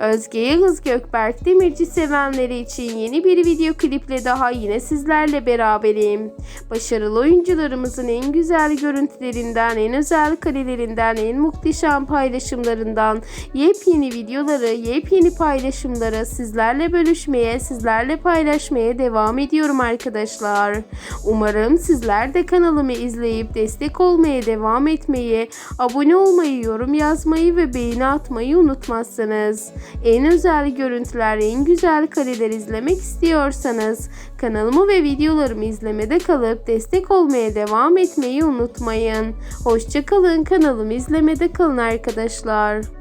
Özge Yıldız Gökberk Demirci sevenleri için yeni bir video kliple daha yine sizlerle beraberim. Başarılı oyuncularımızın en güzel görüntülerinden, en özel karelerinden, en muhteşem paylaşımlarından yepyeni videoları, yepyeni paylaşımları sizlerle bölüşmeye, sizlerle paylaşmaya devam ediyorum arkadaşlar. Umarım sizler de kanalımı izleyip destek olmaya devam etmeyi, abone olmayı, yorum yazmayı ve beğeni atmayı unutmazsınız. En özel görüntüler, en güzel kareler izlemek istiyorsanız kanalımı ve videolarımı izlemede kalıp destek olmaya devam etmeyi unutmayın. Hoşçakalın kanalımı izlemede kalın arkadaşlar.